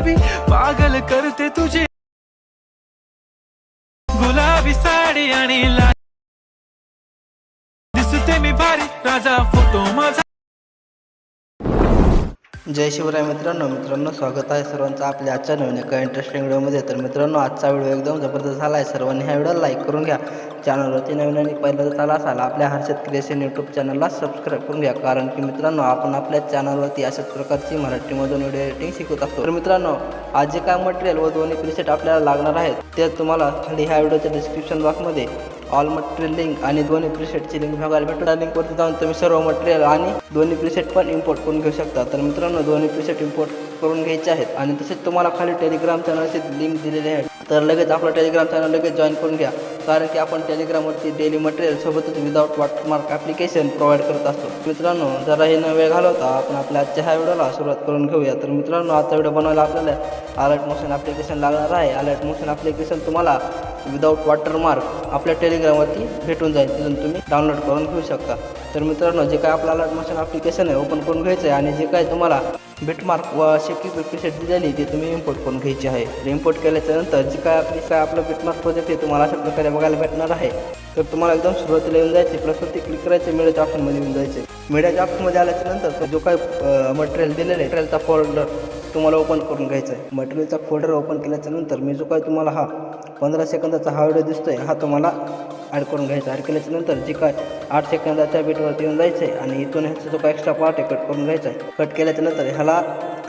गुलाबी पागल करते तुझे. गुलाबी साडी आणि ला दिसते मी भारी राजा फोटो माझा. जय शिवराय मित्रांनो मित्रांनो स्वागत आहे सर्वांचं आपल्या आजच्या नवीन एका इंटरेस्टिंग व्हिडिओमध्ये तर मित्रांनो आजचा व्हिडिओ एकदम जबरदस्त झाला आहे सर्वांनी ह्या व्हिडिओ लाईक करून घ्या. चॅनलवरती नवीन आणि पहिल्यांदा चाला असाल आपल्या हर्षद क्रिएशन यूट्यूब चॅनलला सबस्क्राईब करून घ्या. कारण की मित्रांनो आपण आपल्या चॅनलवरती अशाच प्रकारची मराठीमधून व्हिडिओ एडिटिंग शिकत असतो. तर मित्रांनो आज जे काय मटेरियल व दोन्ही प्रिसेट आपल्याला लागणार आहेत ते तुम्हाला खाली ह्या व्हिडिओच्या डिस्क्रिप्शन बॉक्समध्ये ऑल मटेरियल लिंक आणि दोन्ही प्रिसेटची लिंक बघायला भेटून त्या लिंकवरती जाऊन तुम्ही सर्व मटेरियल आणि दोन्ही प्रिसेट पण इम्पोर्ट करून घेऊ शकता. तर मित्रांनो दोन्ही प्रिसेट इम्पोर्ट करून घ्यायचे आहेत. आणि तसेच तुम्हाला खाली टेलिग्राम चॅनलचे लिंक दिलेली आहे तर लगेच आपलं टेलिग्राम चॅनल लगेच जॉईन करून घ्या. कारण की आपण टेलिग्रामवरती डेली मटेरियल सोबतच विदाऊट वॉटमार्क ॲप्लिकेशन प्रोव्हाइड करत असतो. मित्रांनो जरा हे न वेळ घालवता आपण आपल्या आजच्या ह्या व्हिडिओला सुरुवात करून घेऊया. तर मित्रांनो आजचा व्हिडिओ बनवायला आपल्याला अलर्ट मोशन ॲप्लिकेशन लागणार आहे. अलर्ट मोशन ॲप्लिकेशन तुम्हाला विदाऊट वॉटरमार्क आपल्या टेलिग्रामवरती भेटून जाईल. तिथून तुम्ही डाउनलोड करून घेऊ शकता. तर मित्रांनो जे काय आपलं अलर्ट मोशन ॲप्लिकेशन आहे ओपन करून घ्यायचं आहे आणि जे काय तुम्हाला बिटमार्क व शेकी प्रिसेट दिलेली ते तुम्ही इम्पोर्ट करून घ्यायची आहे. इम्पोर्ट केल्याच्यानंतर जी काय आपली काय आपलं बिटमार्क प्रोजेक्ट आहे तुम्हाला अशा प्रकारे बघायला भेटणार आहे. तर तुम्हाला एकदम सुरुवातीला येऊन जायचे प्लस क्लिक करायचे मीडियाच्या ऑप्शनमध्ये येऊन जायचे मीडियाच्या ऑप्शनमध्ये आल्याच्यानंतर जो काय मटेरियल दिलेलं आहे मटेरियलचा फोल्डर तुम्हाला ओपन करून घ्यायचा आहे मटेरियलचा फोल्डर ओपन केल्याच्यानंतर मी जो काय तुम्हाला हा पंधरा सेकंदाचा हा व्हिडिओ दिसतोय हा तुम्हाला ॲड करून घ्यायचा. ॲड केल्याच्यानंतर जी काय आठ सेकंदाच्या बीटवरती येऊन जायचं आहे आणि इथून ह्याचा जो काय एक्स्ट्रा पार्ट आहे कट करून घ्यायचा आहे कट केल्याच्यानंतर ह्याला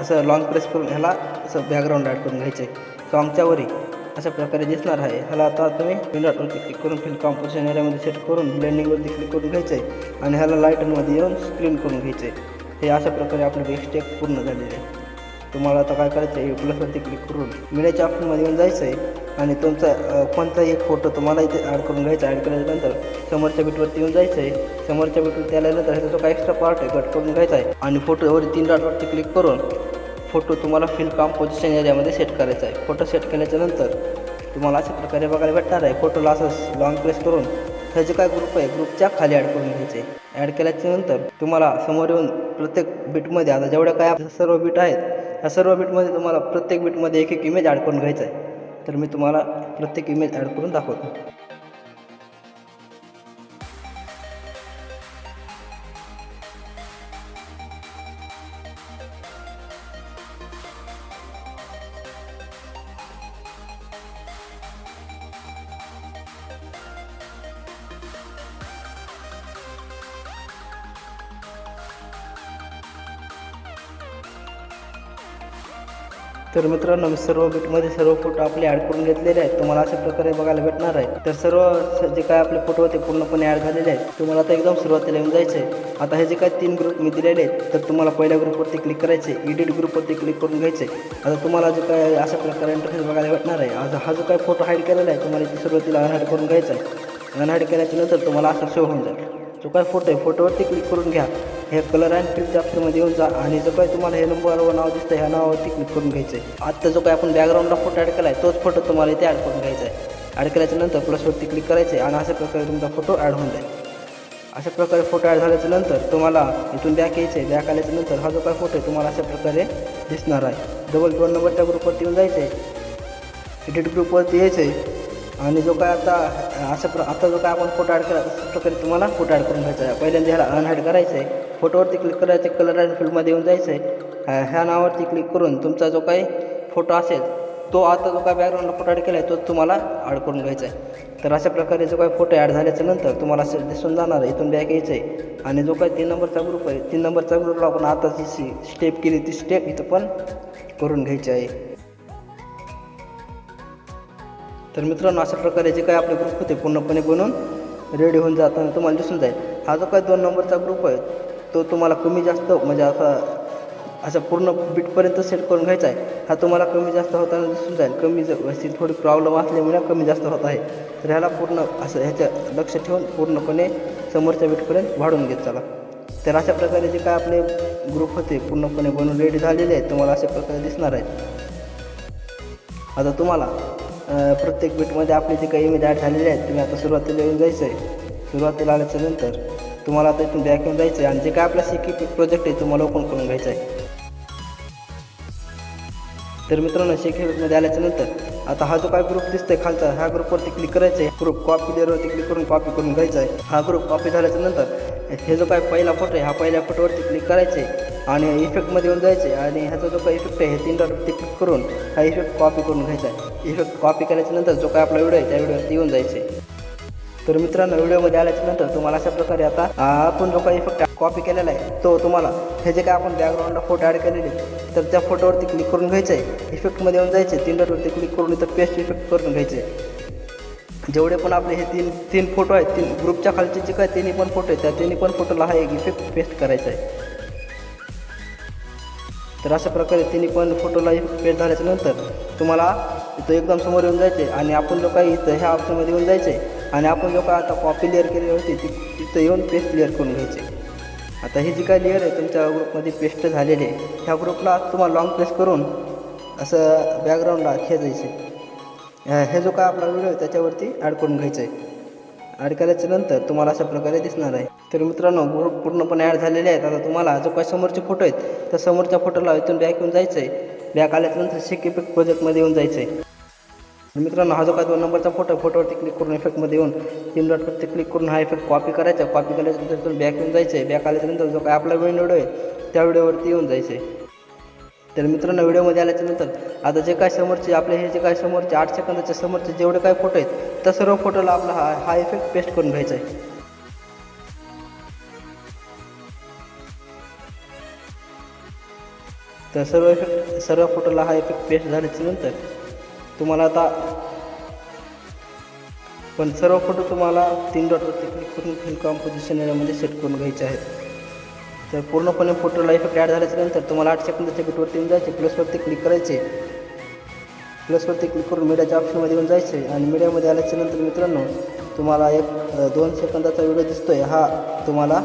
असं लॉंग प्रेस करून ह्याला असं बॅकग्राऊंड ॲड करून घ्यायचं आहे सॉंगच्या अशा प्रकारे दिसणार आहे. ह्याला आता तुम्ही पिनडॉटवरती क्लिक करून फिल कॉम्पोजिशन एरियामध्ये सेट करून ब्लेंडिंगवरती क्लिक करून घ्यायचं आहे आणि ह्याला लाईटमध्ये येऊन स्क्रीन करून घ्यायचं आहे हे अशा प्रकारे आपली एक स्टेप पूर्ण झालेले आहे. तुम्हाला आता काय करायचं आहे? प्लसवरती क्लिक करून मीडियाच्या ऑप्शनमध्ये येऊन जायचं आहे. आणि तुमचा कोणता कोणताही एक फोटो तुम्हाला इथे ॲड करून घ्यायचा ॲड केल्यानंतर समोरच्या बीटवरती येऊन जायचं आहे. समोरच्या बीटवरती आल्यानंतर ह्याचा जो काय एक्स्ट्रा पार्ट आहे कट करून घ्यायचा आहे. आणि फोटोवर तीन डॉटवरती क्लिक करून फोटो तुम्हाला फिल कॉम्पोजिशन एरियामध्ये सेट करायचा आहे. फोटो सेट केल्याच्यानंतर तुम्हाला अशा प्रकारे बघायला भेटणार आहे. फोटोला असं लॉंग प्रेस करून ह्याचे काय ग्रुप आहे? ग्रुपच्या खाली ॲड करून घ्यायचे ॲड केल्याच्यानंतर तुम्हाला समोर येऊन प्रत्येक बीटमध्ये आता जेवढ्या काय आपल्या सर्व बीट आहेत ह्या सर्व बीटमध्ये तुम्हाला प्रत्येक बीटमध्ये एक एक इमेज ॲड करून घ्यायचं आहे. तर मी तुम्हाला प्रत्येक इमेज ॲड करून दाखवतो. तर मित्रांनो मी सर्व बीटमध्ये सर्व फोटो आपले ॲड करून घेतलेले आहेत. तुम्हाला अशा प्रकारे बघायला भेटणार आहे. तर सर्व जे काय आपले फोटो होते पूर्णपणे ॲड झालेले आहेत. तुम्हाला आता एकदम सुरुवातीला येऊन जायचं आहे आता हे जे काय तीन ग्रुप मी दिलेले आहेत तर तुम्हाला पहिल्या ग्रुपवरती क्लिक करायचे एडिट ग्रुपवरती क्लिक करून घ्यायचे आता तुम्हाला जे काय अशा प्रकारे इंटरफेस बघायला भेटणार आहे आज हा जो काय फोटो हाईड केलेला आहे तुम्हाला इथे सुरुवातीला अनहाईड करून घ्यायचा आहे. अनहाईड केल्याच्यानंतर तुम्हाला असं शो होऊन जाईल. जो काय फोटो आहे फोटोवरती क्लिक करून घ्या. हे कलर अँड फिल्डच्या ऑप्शनमध्ये येऊन जा आणि जो काय तुम्हाला हे नंबरवर नाव दिसतं ह्या नावावरती क्लिक करून घ्यायचं आहे. आत्ता जो काय आपण बॅकग्राऊंडला फोटो ॲड केला आहे तोच फोटो तुम्हाला इथे ॲड करून घ्यायचा आहे. ॲड केल्याच्यानंतर प्लसवरती क्लिक करायचं आहे आणि अशा प्रकारे तुमचा फोटो ॲड होऊन जाईल. अशा प्रकारे फोटो ॲड झाल्याच्यानंतर तुम्हाला इथून बॅक यायचं आहे. बॅक आल्याच्यानंतर हा जो काय फोटो आहे तुम्हाला अशा प्रकारे दिसणार आहे. डबल दोन नंबरच्या ग्रुपवरती येऊन जायचं आहे. एडिट ग्रुपवरती यायचं आहे. आणि जो काय आता असं प्र आता जो काय आपण फोटो ॲड केला तशा प्रकारे तुम्हाला फोटो ॲड करून घ्यायचा आहे. पहिल्यांदा ह्याला अनहॅड करायचं आहे फोटोवरती क्लिक करायचं कलर अँड फील्डमध्ये येऊन जायचं आहे ह्या नावावरती क्लिक करून तुमचा जो काही फोटो असेल तो आता जो काय बॅकग्राऊंडला फोटो ॲड केला आहे तोच तुम्हाला ॲड करून घ्यायचा आहे. तर अशा प्रकारे जो काही फोटो ॲड झाल्याच्यानंतर तुम्हाला असं दिसून जाणार आहे इथून बॅक यायचं आहे आणि जो काही तीन नंबरचा ग्रुप आहे तीन नंबरचा ग्रुपला आपण आता जी स्टेप केली ती स्टेप इथं पण करून घ्यायची आहे. तर मित्रांनो अशा प्रकारे जे काही आपले ग्रुप होते पूर्णपणे बनवून रेडी होऊन जाताना तुम्हाला दिसून जाईल. हा जो काही दोन नंबरचा ग्रुप आहे तो तुम्हाला कमी जास्त म्हणजे असा असा पूर्ण बीटपर्यंत सेट करून घ्यायचा आहे. हा तुम्हाला कमी जास्त होताना दिसून जाईल. कमी जर थोडी प्रॉब्लेम असल्यामुळे कमी जास्त होत आहे. तर ह्याला पूर्ण असं ह्याच्या लक्ष ठेवून पूर्णपणे समोरच्या बीटपर्यंत वाढून घेत चला. तर अशा प्रकारे जे काय आपले ग्रुप होते पूर्णपणे बनवून रेडी झालेले आहेत तुम्हाला अशा प्रकारे दिसणार आहेत. आता तुम्हाला प्रत्येक बीटमध्ये आपले जे काही इमेज ॲड झालेले आहेत तुम्ही आता सुरुवातीला येऊन जायचं आहे सुरुवातीला आल्याच्यानंतर तुम्हाला आता इथून बॅक येऊन जायचं आहे आणि जे काय आपला सिकी प्रोजेक्ट आहे तुम्हाला ओपन करून घ्यायचं आहे तर मित्रांनो शेक आल्याच्यानंतर आल्याच्यानंतर आता हा जो काय ग्रुप दिसतोय खालचा ह्या ग्रुपवरती क्लिक करायचं आहे ग्रुप कॉपी लेअरवरती क्लिक करून कॉपी करून घ्यायचा आहे हा ग्रुप कॉपी झाल्याच्यानंतर हे जो काय पहिला फोटो आहे हा पहिल्या फोटोवरती क्लिक करायचं आहे आणि इफेक्टमध्ये येऊन जायचे आणि ह्याचा जो काही इफेक्ट आहे हे तीन डॉटवरती क्लिक करून हा इफेक्ट कॉपी करून घ्यायचा आहे. इफेक्ट कॉपी केल्याच्यानंतर जो काय आपला व्हिडिओ आहे त्या व्हिडिओवरती येऊन जायचे तर मित्रांनो व्हिडिओमध्ये आल्याच्यानंतर तुम्हाला अशा प्रकारे आता आपण जो काही इफेक्ट कॉपी केलेला आहे तो तुम्हाला हे जे काय आपण बॅकग्राऊंडला फोटो ॲड केलेले तर त्या फोटोवरती क्लिक करून घ्यायचं आहे. इफेक्टमध्ये येऊन जायचे तीन डॉटवरती क्लिक करून इथं पेस्ट इफेक्ट करून घ्यायचे जेवढे पण आपले हे तीन तीन फोटो आहेत तीन ग्रुपच्या खालचे जे काय तिन्ही पण फोटो आहेत त्या तिन्ही पण फोटोला हा एक इफेक्ट पेस्ट करायचा आहे. तर अशा प्रकारे तिने पण फोटोला पेट झाल्याच्यानंतर तुम्हाला इथं एकदम समोर येऊन जायचे आणि आपण जो काही इथं ह्या ऑप्शनमध्ये येऊन जायचे आणि आपण जो काय आता कॉपी लेअर केली होती ती तिथं येऊन पेस्ट लेअर करून घ्यायचे. आता ही जी काय लेअर आहे तुमच्या ग्रुपमध्ये पेस्ट झालेली आहे ह्या ग्रुपला तुम्हाला लॉंग प्रेस करून असं बॅकग्राऊंडला खेचायचे हे जो काय आपला व्हिडिओ आहे त्याच्यावरती ॲड करून घ्यायचं आहे ॲड केल्याच्यानंतर तुम्हाला अशा प्रकारे दिसणार आहे. तर मित्रांनो ग्रुप पूर्णपणे ॲड झालेले आहेत. आता तुम्हाला जो काही समोरचे फोटो आहेत त्या समोरच्या फोटोला इथून बॅक येऊन जायचं आहे बॅक आल्याच्यानंतर शेक इफेक्ट प्रोजेक्टमध्ये येऊन जायचं आहे मित्रांनो हा जो काय दोन नंबरचा फोटो फोटोवरती क्लिक करून इफेक्टमध्ये येऊन तीन डॉटवरती क्लिक करून हा इफेक्ट कॉपी करायचा. कॉपी केल्याच्यानंतर इथून बॅक येऊन जायचं आहे बॅक आल्याच्यानंतर जो काय आपला व्हिडिओ आहे त्या व्हिडिओवरती येऊन जायचं आहे तर मित्रांनो व्हिडिओमध्ये आल्याच्यानंतर आता जे काय समोरचे आपले हे जे काय समोरचे आठ सेकंदाच्या समोरचे जेवढे काय फोटो आहेत त्या सर्व फोटोला आपला हा हा इफेक्ट पेस्ट करून घ्यायचा आहे. तर सर्व इफेक्ट सर्व फोटोला हा इफेक्ट पेस्ट झाल्याच्यानंतर तुम्हाला आता पण सर्व फोटो तुम्हाला तीन डॉटवरती क्लिक करून फिल कॉम्पोजिशन एरियामध्ये सेट करून घ्यायचे आहेत. तर पूर्णपणे फोटोला इफेक्ट ॲड झाल्याच्यानंतर तुम्हाला आठ सेकंदाच्या बिटवरती येऊन जायचे. प्लसवरती क्लिक करायचे. प्लसवरती क्लिक करून मीडियाच्या ऑप्शनमध्ये येऊन जायचे आणि मीडियामध्ये आल्याच्यानंतर मित्रांनो तुम्हाला एक दोन सेकंदाचा व्हिडिओ दिसतोय. हा तुम्हाला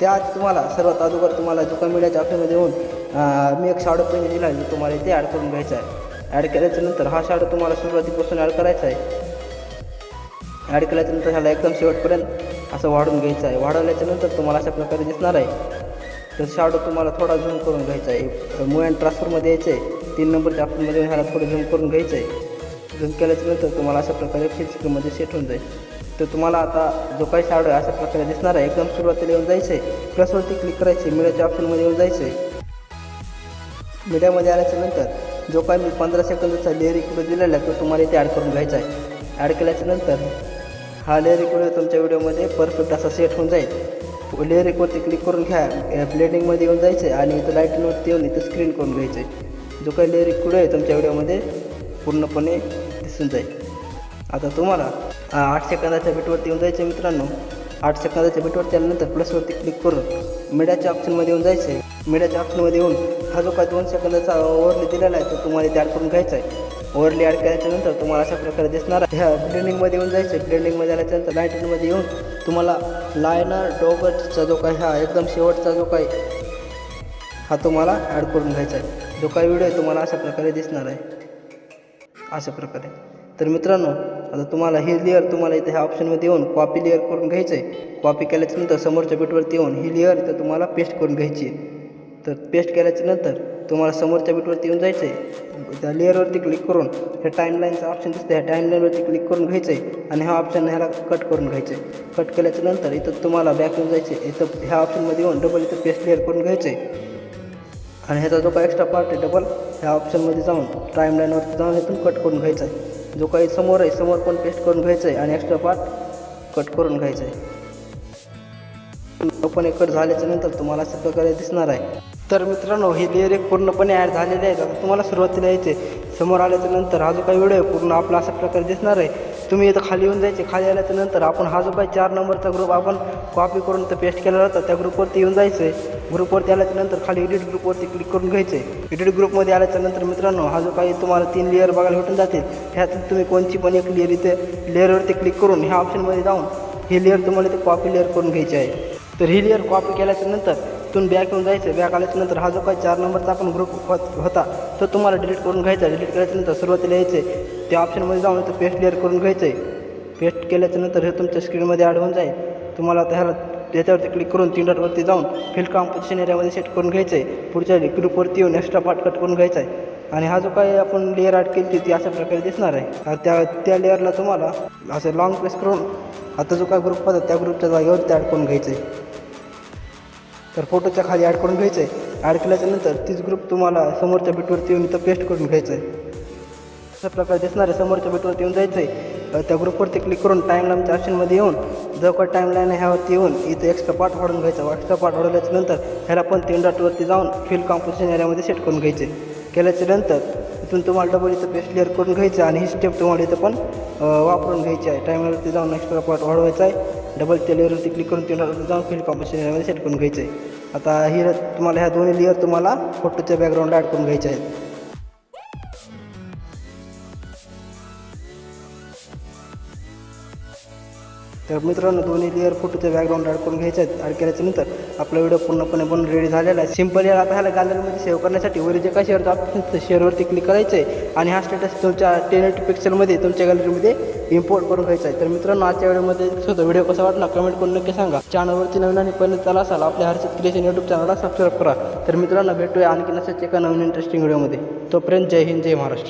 त्या तुम्हाला सर्वात अगोदर तुम्हाला जो मीडियाच्या ऑप्शनमध्ये येऊन मी एक शाडो पेन दिला आहे जो तुम्हाला इथे ॲड करून घ्यायचा आहे. ॲड केल्याच्यानंतर हा शाडो तुम्हाला सुरुवातीपासून ॲड करायचा आहे. ॲड केल्याच्यानंतर ह्याला एकदम शेवटपर्यंत असं वाढून घ्यायचं आहे. वाढवल्याच्यानंतर तुम्हाला अशा प्रकारे दिसणार आहे. तर शाडो तुम्हाला थोडा झूम करून घ्यायचा आहे. मूव अँड ट्रान्सफरमध्ये यायचं आहे तीन नंबरच्या ऑप्शनमध्ये येऊन ह्याला थोडं झूम करून घ्यायचं आहे झूम केल्याच्यानंतर तुम्हाला अशा प्रकारे फिजिकलमध्ये सेट होऊन जाईल. तर तुम्हाला आता जो काही शाडो आहे अशा प्रकारे दिसणार आहे. एकदम सुरुवातीला येऊन जायचं आहे प्लसवरती क्लिक करायचे मिळायच्या ऑप्शनमध्ये येऊन जायचं आहे मीडियामध्ये आल्याच्यानंतर जो काय मी पंधरा सेकंदाचा लेअर इकडे दिलेला आहे तो तुम्हाला इथे ॲड करून घ्यायचा आहे. ॲड केल्याच्यानंतर हा लेअर इकडे तुमच्या व्हिडिओमध्ये परफेक्ट असा सेट होऊन जाईल. लेअर एकवरती क्लिक करून घ्या ब्लेडिंगमध्ये येऊन जायचं आहे आणि इथं लाईटिंगवरती येऊन इथं स्क्रीन करून घ्यायचं आहे जो काही लेअर इकडे आहे तुमच्या व्हिडिओमध्ये पूर्णपणे दिसून जाईल. आता तुम्हाला आठ सेकंदाच्या बीटवरती येऊन जायचं मित्रांनो. आठ सेकंदाच्या बीटवरती आल्यानंतर प्लसवरती क्लिक करून मीडियाच्या ऑप्शनमध्ये येऊन जायचं आहे मीडियाच्या ऑप्शनमध्ये येऊन हा जो काय दोन सेकंदाचा ओव्हरली दिलेला आहे तो तुम्हाला ॲड करून घ्यायचा आहे. ओव्हरली ॲड केल्याच्यानंतर तुम्हाला अशा प्रकारे दिसणार आहे. ह्या ब्लेंडिंगमध्ये येऊन जायचं आहे. ब्लेंडिंगमध्ये आल्याच्यानंतर लाईटिंगमध्ये येऊन तुम्हाला लायनर डॉगटचा जो काय हा एकदम शेवटचा जो काही हा तुम्हाला ॲड करून घ्यायचा आहे. जो काही व्हिडिओ आहे तुम्हाला अशा प्रकारे दिसणार आहे. अशा प्रकारे. तर मित्रांनो आता तुम्हाला ही लेअर तुम्हाला इथे ह्या ऑप्शनमध्ये येऊन कॉपी लेअर करून घ्यायचं आहे. कॉपी केल्याच्यानंतर समोरच्या बीटवरती येऊन ही लेअर इथं तुम्हाला पेस्ट करून घ्यायची आहे. तर पेस्ट केल्याच्यानंतर तुम्हाला समोरच्या बीटवरती येऊन जायचं आहे त्या लेअरवरती क्लिक करून हे टाईमलाईनचं ऑप्शन दिसतं ह्या टाईमलाईनवरती क्लिक करून घ्यायचं आहे आणि ह्या ऑप्शन ह्याला कट करून घ्यायचं आहे कट केल्याच्यानंतर इथं तुम्हाला बॅक येऊन जायचं आहे इथं ह्या ऑप्शनमध्ये येऊन डबल इथं पेस्ट लेअर करून घ्यायचं आहे आणि ह्याचा जो काही एक्स्ट्रा पार्ट आहे डबल ह्या ऑप्शनमध्ये जाऊन टाईमलाईनवरती जाऊन इथून कट करून घ्यायचा आहे जो काही समोर आहे समोर पण पेस्ट करून घ्यायचं आहे आणि एक्स्ट्रा पार्ट कट करून घ्यायचा आहे पण कट झाल्याच्यानंतर तुम्हाला अशा प्रकारे दिसणार आहे. तर मित्रांनो हे लेअर एक पूर्णपणे ॲड झालेले आहे आता तुम्हाला सुरुवातीला यायचे समोर आल्याच्यानंतर हा जो काही व्हिडिओ आहे पूर्ण आपला अशा प्रकारे दिसणार आहे. तुम्ही इथं खाली येऊन जायचे. खाली आल्याच्यानंतर आपण हा जो काही चार नंबरचा ग्रुप आपण कॉपी करून तर पेस्ट केला होता त्या ग्रुपवरती येऊन जायचं आहे ग्रुपवरती आल्याच्यानंतर खाली एडिट ग्रुपवरती क्लिक करून घ्यायचे एडिट ग्रुपमध्ये आल्याच्यानंतर मित्रांनो हा जो काही तुम्हाला तीन लेअर बघायला भेटून जातील. ह्यातून तुम्ही कोणची पण एक लेअर इथे लेअरवरती क्लिक करून ह्या ऑप्शनमध्ये जाऊन ही लेअर तुम्हाला इथे कॉपी लेअर करून घ्यायची आहे. तर ही लेअर कॉपी केल्याच्यानंतर तिथून बॅक येऊन जायचं बॅक आल्याच्यानंतर हा जो काही चार नंबरचा आपण ग्रुप होता तो तुम्हाला डिलीट करून घ्यायचा. डिलीट केल्याच्यानंतर सुरुवातीला यायचे त्या ऑप्शनमध्ये जाऊन तर पेस्ट लेअर करून घ्यायचं. आहे पेस्ट केल्याच्यानंतर हे तुमच्या स्क्रीनमध्ये ॲड होऊन जाईल. तुम्हाला त्याला त्याच्यावरती क्लिक करून तीन डॉटवरती जाऊन फिल कॉम्पिटिशन एरियामध्ये सेट करून घ्यायचं. आहे पुढच्या ग्रुपवरती येऊन एक्स्ट्रा पार्ट कट करून घ्यायचा आहे. आणि हा जो काही आपण लेअर ॲड केली ती अशा प्रकारे दिसणार आहे. त्या त्या लेअरला तुम्हाला असं लॉंग प्रेस करून आता जो काय ग्रुप होता त्या ग्रुपच्या जागेवर ॲड करून घ्यायचं. आहे तर फोटोच्या खाली ॲड करून घ्यायचं आहे ॲड केल्याच्यानंतर तीच ग्रुप तुम्हाला समोरच्या बीटवरती येऊन इथं पेस्ट करून घ्यायचं आहे अशा प्रकारे दिसणार आहे समोरच्या बीटवरती येऊन जायचं आहे त्या ग्रुपवरती क्लिक करून टाईमलाईनच्या ऑप्शनमध्ये येऊन जो काय टाईमलाईन आहे ह्यावरती येऊन इथं एक्स्ट्रा पार्ट वाढून घ्यायचा. एक्स्ट्रा पार्ट वाढवल्याच्यानंतर ह्याला पण तीन डॉटवरती जाऊन फील कॉम्पोजिशन एरियामध्ये सेट करून घ्यायचे. केल्याच्यानंतर इथून तुम्हाला डबल इथं पेस्ट क्लिअर करून घ्यायचं आणि ही स्टेप तुम्हाला इथं पण वापरून घ्यायची आहे. टाईमवरती जाऊन एक्स्ट्रा पार्ट वाढवायचा आहे. डबल त्या लेअरवरती क्लिक करून ते जाऊन फील्ड कॉम्पोजिशन सेट करून घ्यायचं आहे आता ही तुम्हाला ह्या दोन्ही लेअर तुम्हाला फोटोच्या बॅकग्राऊंडला ॲड करून घ्यायचे आहेत. तर मित्रांनो दोन्ही लेअर फोटोच्या बॅकग्राऊंड ॲड करून घ्यायचे आहेत. ॲड केल्याच्यानंतर आपला व्हिडिओ पूर्णपणे बनून रेडी झालेला आहे. सिंपल यार आता ह्याला गॅलरीमध्ये सेव्ह करण्यासाठी वर जे काय शेअरचं ऑप्शन शेअरवरती क्लिक करायचं आहे आणि हा स्टेटस तुमच्या टेन एट पिक्सलमध्ये तुमच्या गॅलरीमध्ये इम्पोर्ट करून घ्यायचा आहे. तर मित्रांनो आजच्या व्हिडिओमध्ये होतं व्हिडिओ कसा वाटला कमेंट करून नक्की सांगा. चॅनलवरती नवीन आणि पहिलं चला असाल आपल्या हर्षद क्रिएशन यूट्यूब चॅनलला सबस्क्राईब करा. तर मित्रांनो भेटूया आणखी नसेच एका नवीन इंटरेस्टिंग व्हिडिओमध्ये तोपर्यंत जय हिंद जय महाराष्ट्र.